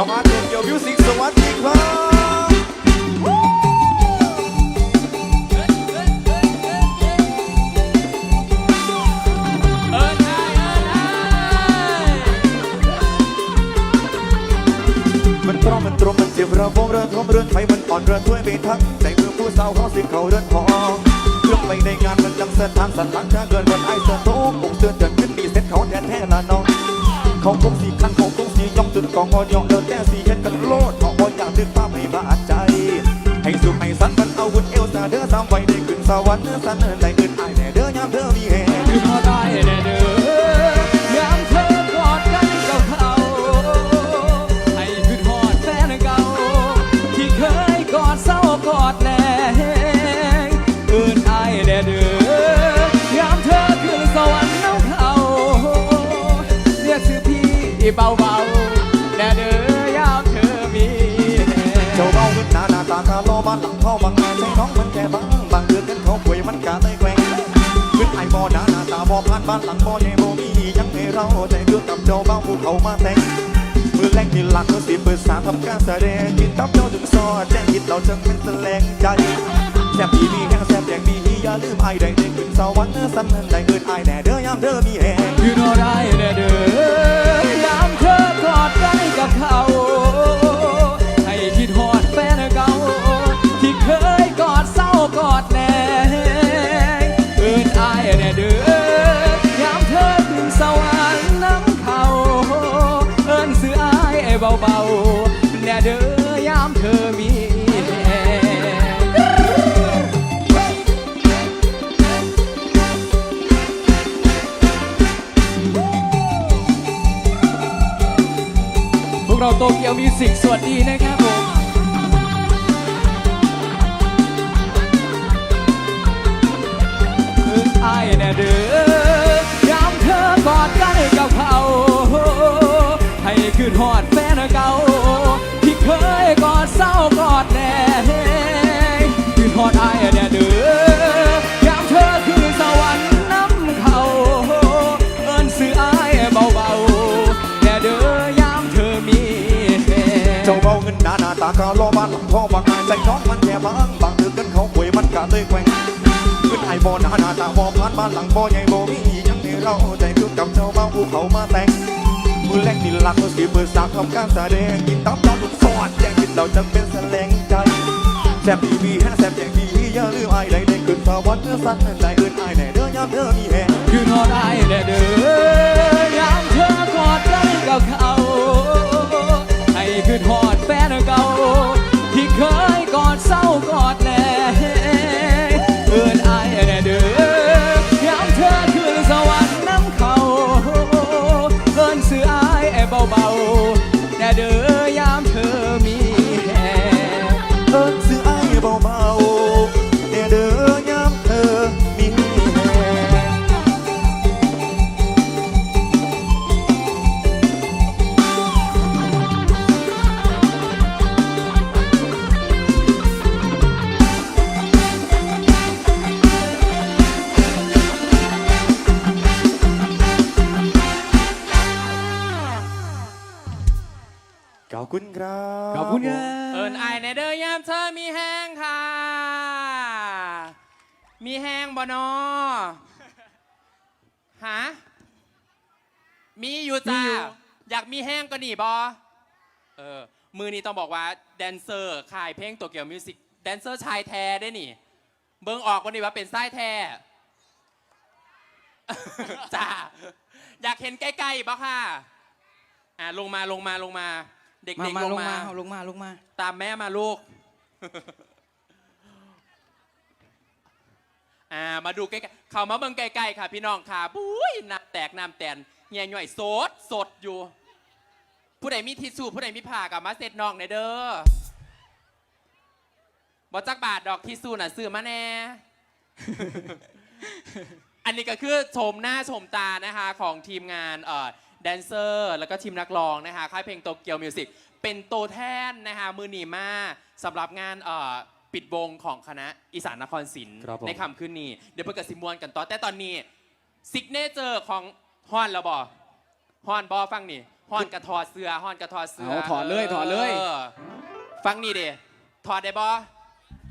น้องอาร์ตเกียวมิวสิกสวัสดีครับ เอิญไอเอิญไอมันตรอมมันตรมมันเจ็บระบมเรือนทมเรือนไฟมันอ่อนเรือนถ้วยไปทั้งใจเมื่อผู้สาวเขาสิเขาเรือนหอเครื่องไปในงานมันดังเส้นทางสันหลังจะเกินวันไอเสือโต๊ะอกเสือเดินขึ้นมีเส้นเขาแดนแท้ละน้อง เขาคงสีคันเขาคงสีย่องจุดกองงอยองเดินแต่สีเห็นกันโลดเขาบอนอยากดึงป้าไม่บาดใจ ให้สุขให้สันมันเอาหุ่นเอวซาเด้อสามไว้ได้ขึ้นสวรรค์เนื้อสันเนินได้เงินไอแน่เด้อยามเธอมีแหงคือพอได้แน่เด้อยามเธอกอดกันกับเขาให้ขึ้นหอดแฟนเก่า ที่เคยกอดเศร้ากอดแน่เอิญไอแน่เด้อ พี่เบาๆแน่เด้อยามเธอมีแน่เจ้าเบาขึ้นหน้าหน้าตาคาโลบ้านหลังเข้าบางงานใช้น้องมันแก่บังบางเดือนกันเขาป่วยมันกาเลยแกว่งขึ้นไอ้บ่อหน้าหน้าตาบ่ผ่านบ้านหลังบ่อใหญ่บ่มียังให้เราใจเลือกกับเจ้าเบาภูเขามาแต่งมือแรกกินหลักมือสิเปิดสามทำการแสดงกินตับเจ้าถึงซอแจ้งคิดเราจึงเป็นแสลงใจแซ่บดีมีแห้งแซ่บแดงดีอย่าลืมไอ้ได้ได้ขึ้นสวรรค์เนื้อสันนั้นได้เงินไอ้แน่เด้อยามเด้อมีแหงคือโนได้แน่เด้อ เบาๆแน่เด้อยามเธอมีแพวกเราโตเกียวมิวสิกสวัสดีนะครับ ใจน้องมันแก่บางบางเดือนกันเขาป่วยมันกาเลยแกว่งขึ้นไอ้บ่อหนาหน้าตาบ่ผ่านบ้านหลังบ่อใหญ่บ่มียังให้เราใจคือกับเจ้าเบาภูเขามาแต่งมือแรกดินหลักมือสีเปิดสามทำการแสดงกินตับเจ้าลูกสอนแจ้งกินเราจะเป็นแสลงใจแซ่บดีมีแห้แซ่บแจงดีอย่าลืมไอ้ได้ได้ขึ้นสวรรค์เนื้อสันได้เอื่นไอ้แน่เด้อยามเด้อมีแหงคือนอนไอ้แน่เด้อยามเธอกอดกันกับเขาให้คืนหอดแฟนเก่า มีแห้งบ่นอฮะมีอยู่จ้า อยากมีแห้งก็หนีบอเออ มือนี้ต้องบอกว่า แดนเซอร์ค่ายเพลงตัวเกี่ยวมิวสิกแดนเซอร์ชายแท้ได้นี่ เบิ้งออกวันนี้ว่าเป็นไส้แท้ จ้า อยากเห็นใกล้ๆบ่ค่ะ อ่าลงมาลงมาลงมา เด็กมาๆมาลลงงมามาลงมาลงมา ตามแม่มาลูก อ่า มาดูใกล้ๆเขามาเบิ่งใกล้ๆค่ะ พี่น้องค่ะบุ้ยน้ำแตกน้ำแตนเหี่ยหน่อยสดสดอยู่ ผู้ใดมีทิชชู่ผู้ใดมีผ้ากับมาเซ็ตน้องในเด้อบอจักบาทดอกทิชชู่น่ะซื้อมาแน่ อันนี้ก็คือชมหน้าชมตานะคะของทีมงานเอ่อแดนเซอร์แล้วก็ทีมนักร้องนะคะค่ายเพลงโตเกียวมิวสิกเป็นโตแทนนะคะมือหนีมาสำหรับงานเอ่อ ปิดวงของคณะอีสานนครศิลป์ครับผม ในคำขึ้นนี้เดี๋ยวเพิ่งกระสิมวนกันต่อ แต่ตอนนี้ซิกเนเจอร์ของฮอนแล้วบอฮอนบอฟังนี่ฮอนกระถอดเสื้อฮอนกระถอดเสื้อเอาถอดเลยถอดเลยฟังนี่เดถอดได้บ่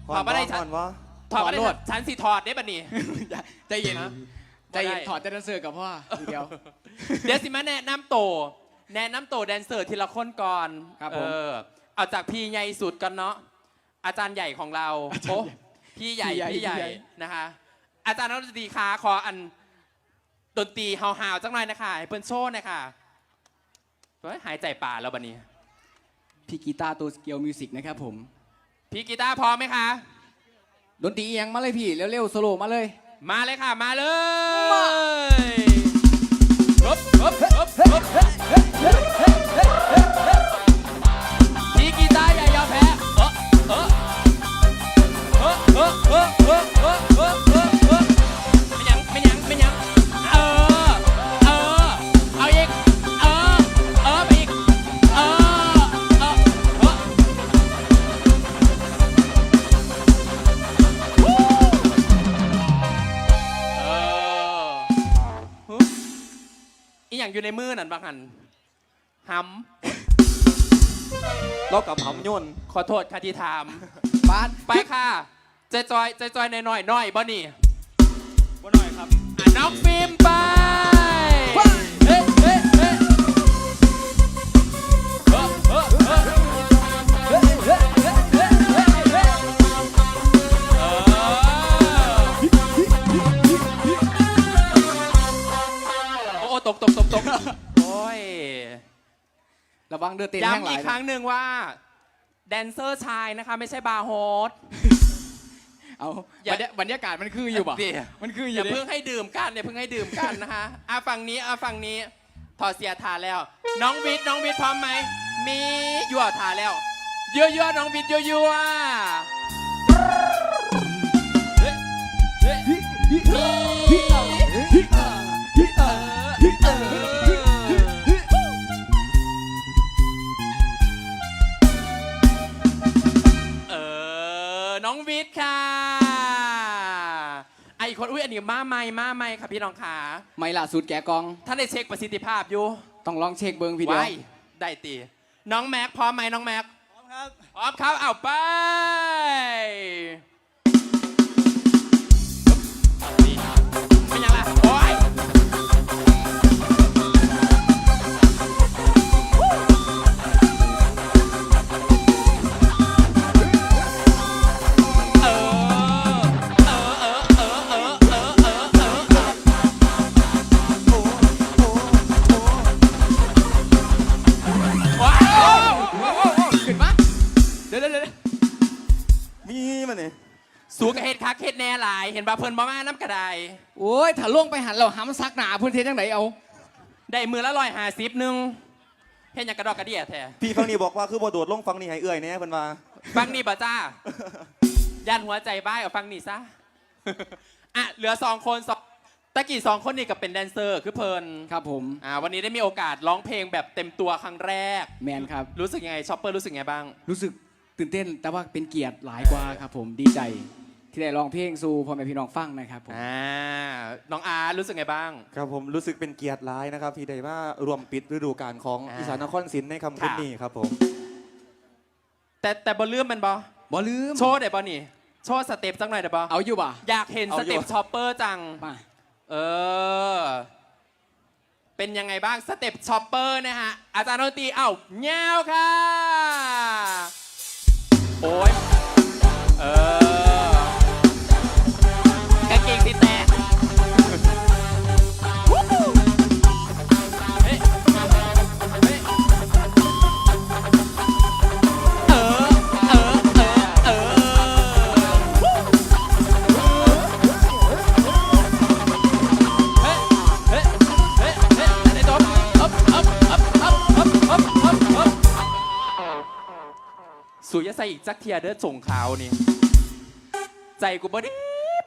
ฮ้ถอดบ่ได้ฮ้ฉันอนวะถอดบ่ได้ถอดโลด ฉันสิถอดได้บัดนี้ใจเย็นฮะใจเย็นบ่ได้ ถอดแต่ดันเซอร์กับพ่อทีเดียว เดี๋ยวสิมาแนะนำโตวแนะนำโตวแดนเซอร์ทีละคนก่อนครับเอผมอเอาจากพี่ใหญ่สุดกันเนาะ อาจารย์ใหญ่ของเราโอ้พี่ใหญ่พี่พี่ใหใหญ่ญ่นะคะ อาจารย์นักดนตรีคะขออันดนตรีฮาวๆจังหน่อยนะคะให้เพิ่นโชว์หน่อยค่ะเฮ้ยหายใจป่าแล้วบัดนี้ พี่กีตาร์ตัวสเกลมิวสิกนะครับผม พี่กีตาร์พร้อมไหมคะ ดนตรีเอียงมาเลยพี่เร็วๆโซโล่มาเลย มาเลยค่ะ มาเลยฮึบฮึบฮึบฮึบ อีหยังอยู่ในมือนั่นบางหันหำเรากับหำยนต์ขอโทษคาที่ถาม บ้านไปค่ะ จจอยใจจอยหน่อยๆหน่อยบ่นี่บ่หน่อยครับอะน้องฟิล์มไปเฮ้เฮ้เฮ้เฮ้เฮ้เฮ้เออโอ้โอ้ตกตกตกตกโอ้ยระวังเดือดเต้นแห้งย้ำหลาอียกครั้งหนึ่งว่า แดนเซอร์ชายนะคะ ไม่ใช่บาร์โฮส เอาอย่า บรรยาบรรยากาศมันคืออยู่ป่ะเดี๋ยว มันคือออย่ย่าดิเพิ่งให้ดื่มกันอย่าเพิ่งให้ดื่มกันนะคะอะฝั่งนี้อะฝั่งนี้ถอดเสียทาแล้ว น้องวิทย์น้องวิทย์พร้อมไหมมียั่วทาแล้วยั่วยั่วน้องวิทย์ยั่วยั่วเฮ้ยเฮ้ยมีเอ คนอุ้ยอันนี้มาไม่มาไม่ค่ะพี่น้องขาไม่ล่าสุดแกะกอง ท่านได้เช็คประสิทธิภาพอยู่ต้องลองเช็คเบิงพี่เดียวไว้ได้ตีน้องแม็กพร้อมไหมน้องแม็กพร้อมครับพร้อมครับเอาไป หลาย เห็นบ่เพิ่นบ่มาน้ำกระไดโอ้ยถ้าล่วงไปหันเราหำซักหนาเพื้นเทจังไหนเอา ได้มือละร้อยห้าสิบหนึ่งเฮ็ดหยังกระดอกกระเดียแท้พี่ฟังนี่บอกว่าคือบ่โดดลงฟังนี่ให้เอื้อยแน่เพิ่นว่า ฟังนี่บ่จ้ายันหัวใจบ้ายเอาฟังนี่ซะ อะเหลือสองคนสองตะกี้สองคนนี่กับเป็นแดนเซอร์คือเพิ่นครับผม อ่าวันนี้ได้มีโอกาสร้องเพลงแบบเต็มตัวครั้งแรก แมนครับ รู้สึกยังไงชอปเปอร์รู้สึกยังไงบ้าง รู้สึกตื่นเต้นแต่ว่าเป็นเกียรติหลายกว่าครับผมดีใจ ที่ได้ร้องเพลงสู่พ่อแม่พี่น้องฟังนะครับผม อ่าน้องอาร์ตรู้สึกไงบ้าง ครับผมรู้สึกเป็นเกียรติร้ายนะครับ ที่ได้มารวมปิดฤดูกาลของอ่าอีสานนครศรีในคำคืนค่ะ นี้ครับผมแต่แต่บ่ลืมมันบ่บ่ลืม โชว์ได้บ่นี่ โชว์สเต็ปสักหน่อยได้บ่เอาอยู่ป่ะอยากเห็นสเต็ปชอปเปอร์จัง มา เออ เป็นยังไงบ้างสเต็ปชอปเปอร์นะฮะ อาจารย์ดนตรีเอ้าแง้วค่ะ โอ้ยเออ จักเทียเด้อส่งข่าวนี่ ใจกูบ่ดี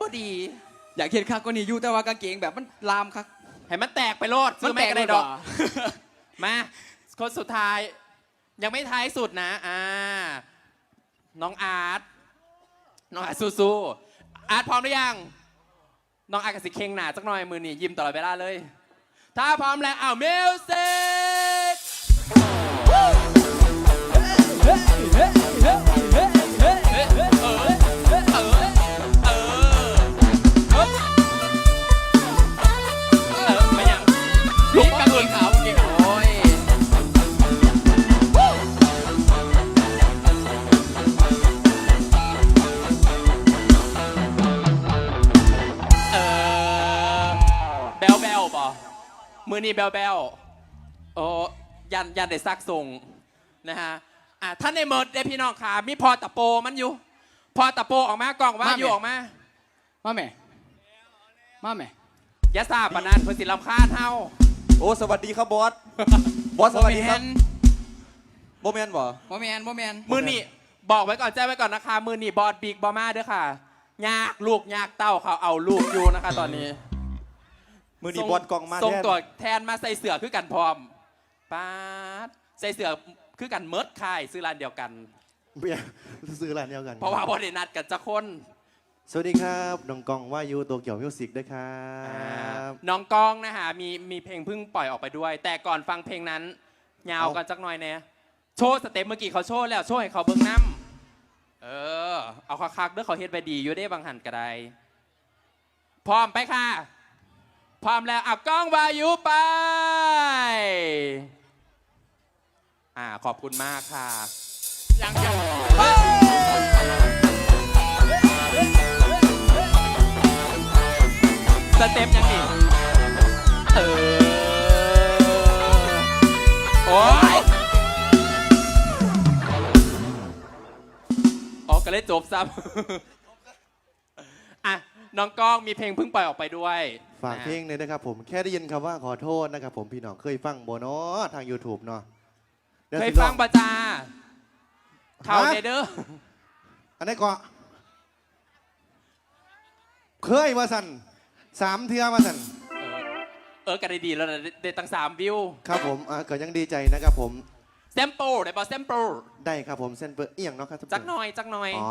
บ่ดี อยากเห็นคักก็นี่อยู่แต่ว่ากางเกงแบบมันลามคัก ให้มันแตกไปโลดซื้อไม่กระไดดอกว่ามาคนสุดท้าย ยังไม่ท้ายสุดนะ อ่า น้องอาร์ตน้องอาร์ตสู้ๆอาร์ตพร้อมหรือยัง น้องอาร์ตกับสิเคงหนาสักหน่อยมือนี่ยิ้มตลอดเวลาเลย ถ้าพร้อมแล้วอ้าวมิวสิก อนี้แบลแบลโอ้ยันยันได้ซักส่งนะฮะอะท่านในเมิร์ดได้พี่น้องขามีพอตะโปมันอยู่ พอตะโปออกมากล่องว่าอยู่ออกมามาแม่มาแม่อยาซาปานนันเพื่อสิลำคาญเฮาโอ้สวัสดีครับบอส บอสสวัสดีครับบ่แม่นโบแมนบ่บ่แมนบ่แมนมือนี่บอกไว้ก่อนแจ้งไว้ก่อนนะคะ มือนี่บอดบิ๊กบอมาเด้อค่ะยากลูกยากเต้าเขาเอาลูกอยู่นะคะ ตอนนี้ มือนีบอสกองมาส่งแทนตัวแทนมาใส่เสือคือกันพร้อมป้าดใส่เสือคือกันเมิร์ดคายซื้อร้านเดียวกัน เบียร์ซื้อร้านเดียวกันเพราะว่าบรินัดกันจะคนสวัสดีครับน้องกองว่ายูโตเกียวมิวสิกด้วยครับน้องกองนะฮะมีมีเพลงเพิ่งปล่อยออกไปด้วย แต่ก่อนฟังเพลงนั้น ยาวกันจักหน่อยเนี่ยโชว์สเต็ปเมื่อกี้เขาโชว์แล้วโชว์ให้เขาเบิ้งน้ำเออ เอาคักๆเด้อเขาเฮ็ดไปดีอยู่ได้บางหันกระไดพร้อมไปค่ะ พร้อมแล้วอะกล้องวายุไปอ่าขอบคุณมากค่ะยังยังสเต็ปยังอีกเออโอ้ยอ๋อก็เลยจบซ้ำอะ น้องก้องมีเพลงเพิ่งปล่อยออกไปด้วยฝากเพลงเลยนะครับผมแค่ได้ยินคำว่าขอโทษนะครับผมพี่น้องเคยฟังโบเนาะทาง YouTube เนาะดี๋วเคยสิลอฟังปะจาเขาเนเด้ออันนี้ก็เคยมาสั่นสามเทือมาสั่นเออเออกันได้ดีแล้วนะได้ได้ตั้งสามวิวครับผมอะก็ยังดีใจนะครับผมแซมเปิลได้ป่ะแซมเปิลได้ครับผมเส้นเปิดเอียงเนาะครับทุจักหน่อยจักหน่อย อ๋อ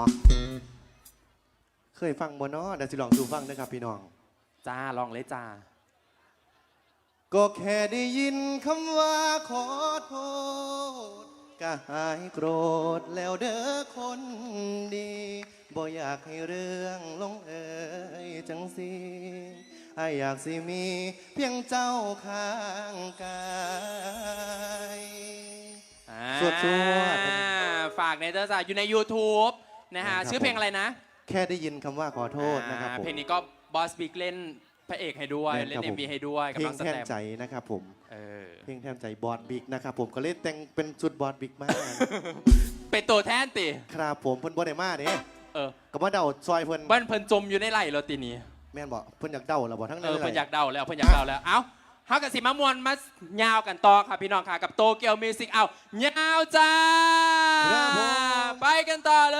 เคยฟังโบเนาะเดี๋ยวสิลองดูฟังนะครับพี่น้อง จ้าลองเลยจ้า ก็แค่ได้ยินคำว่าขอโทษก็หายโกรธแล้วเด้อคนดีบ่อยากให้เรื่องลงเอยจังสิไอายอยากสิมีเพียงเจ้าข้างกายสวดสวด อ่าฝากในเจ้าจ้าอยู่ใน YouTube นะฮะครับ ชื่อเพลงอะไรนะ แค่ได้ยินคำว่าขอโทษนะครับอ่าผม เพลงนี้ก็บอสบิ๊กเล่นพระเอกให้ด้วย เล่เล่นนครับผม MV ให้ด้วยเพลกำลังงสแทนแตมใจนะครับผม เออเพลงแทนใจบอดบิ๊กนะครับผมก็เลยแต่งเป็นชุดบอดบิ๊กมาก เป็นตัวแทนติ ครับผมเพิ่นบ่ได้มาเด้เออก็มาเดาซอยเพิ่นบ้านเพิ่นจมอยู่ในไหลเราตีนี้ แม่นบอกเพิ่นอยากเดาแล้วบอกทั้งเอนั้นอเลยเพิ่นอยากเดาแล้วเพิ่นอยากเดาแล้ว เอ้าเฮากับสิมามวนมายาวกันต่อค่ะพี่น้องค่ะกับโตเกียวมิวสิกเอายาวจ้า ครับผม ไปกันต่อเล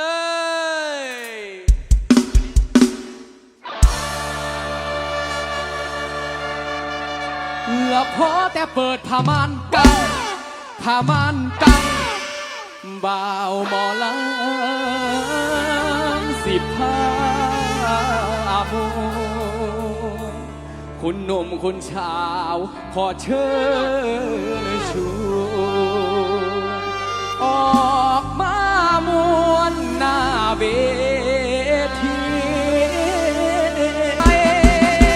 ย ล้วพอแต่เปิดผ้าม่านกังผ้าม่านกังบ่าวหมอลำสิบห้าโมงคุณหนุ่มคุณชาวขอเชิญชวนออกมามวนหน้าเว